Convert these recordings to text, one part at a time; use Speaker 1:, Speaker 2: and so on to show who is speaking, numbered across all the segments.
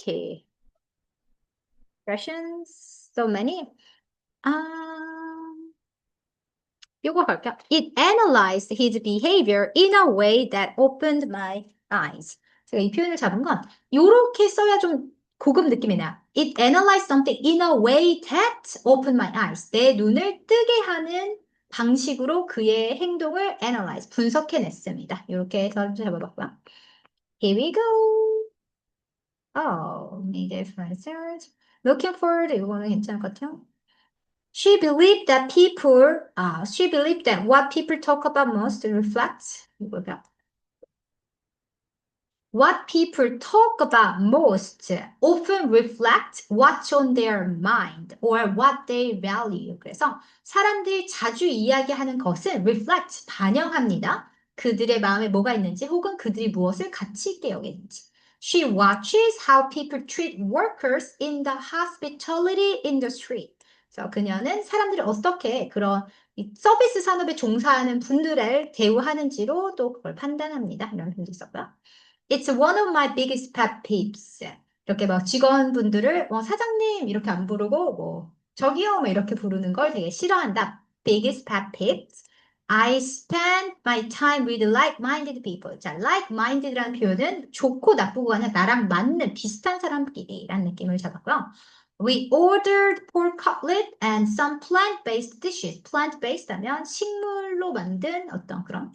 Speaker 1: Okay. Questions? So many. Um, 요거 갈게요. It analyzed his behavior in a way that opened my eyes. 제가 이 표현을 잡은 건 요렇게 써야 좀 고급 느낌이 나요. It analyzed something in a way that opened my eyes. 내 눈을 뜨게 하는 방식으로 그의 행동을 analyze, 분석해냈습니다. 이렇게 해서 잡아봤고요. Here we go. Oh, made differences. Looking forward. 이거는 괜찮을 것 같아요. She believed that people, uh, she believed that what people talk about most reflects, 이거가. What people talk about most often reflect what's on their mind or what they value. 그래서 사람들이 자주 이야기하는 것은 reflect, 반영합니다. 그들의 마음에 뭐가 있는지 혹은 그들이 무엇을 가치 있게 여기는지. She watches how people treat workers in the hospitality industry. 그래서 그녀는 사람들이 어떻게 그런 이 서비스 산업에 종사하는 분들을 대우하는지로 또 그걸 판단합니다. 이런 표현도 있었고요. It's one of my biggest pet peeves. 이렇게 막 직원분들을 뭐 사장님 이렇게 안 부르고 뭐 저기요 뭐 이렇게 부르는 걸 되게 싫어한다. Biggest pet peeves. I spend my time with like-minded people. 자, like-minded라는 표현은 좋고 나쁘고 아니라 나랑 맞는 비슷한 사람끼리라는 느낌을 잡았고요. We ordered pork cutlet and some plant-based dishes. plant-based 하면 식물로 만든 어떤 그런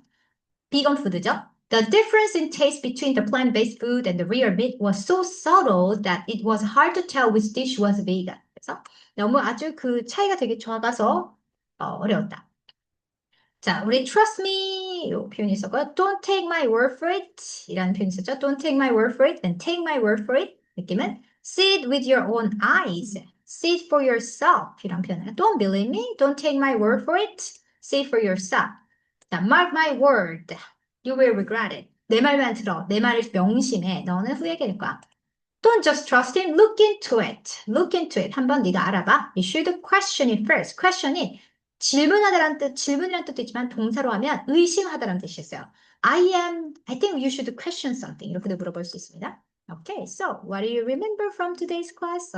Speaker 1: 비건 푸드죠. The difference in taste between the plant-based food and the real meat was so subtle that it was hard to tell which dish was vegan. 그래서 너무 아주 그 차이가 되게 작아서 어, 어려웠다. 자, 우리 trust me 이 표현이 있었고요. Don't take my word for it 이라는 표현이 있었죠. Don't take my word for it and take my word for it 느낌은 see it with your own eyes. See it for yourself 이런 표현이에요. Don't believe me. Don't take my word for it. See it for yourself. 자, mark my word. You will regret it. 내 말만 들어. 내 말을 명심해. 너는 후회하게 될 거야. Don't just trust him. Look into it. Look into it. 한번 네가 알아봐. You should question it first. question이 질문하다라는 뜻, 질문이라는 뜻도 있지만 동사로 하면 의심하다라는 뜻이 있어요. I am, I think you should question something. 이렇게도 물어볼 수 있습니다. Okay, so what do you remember from today's class?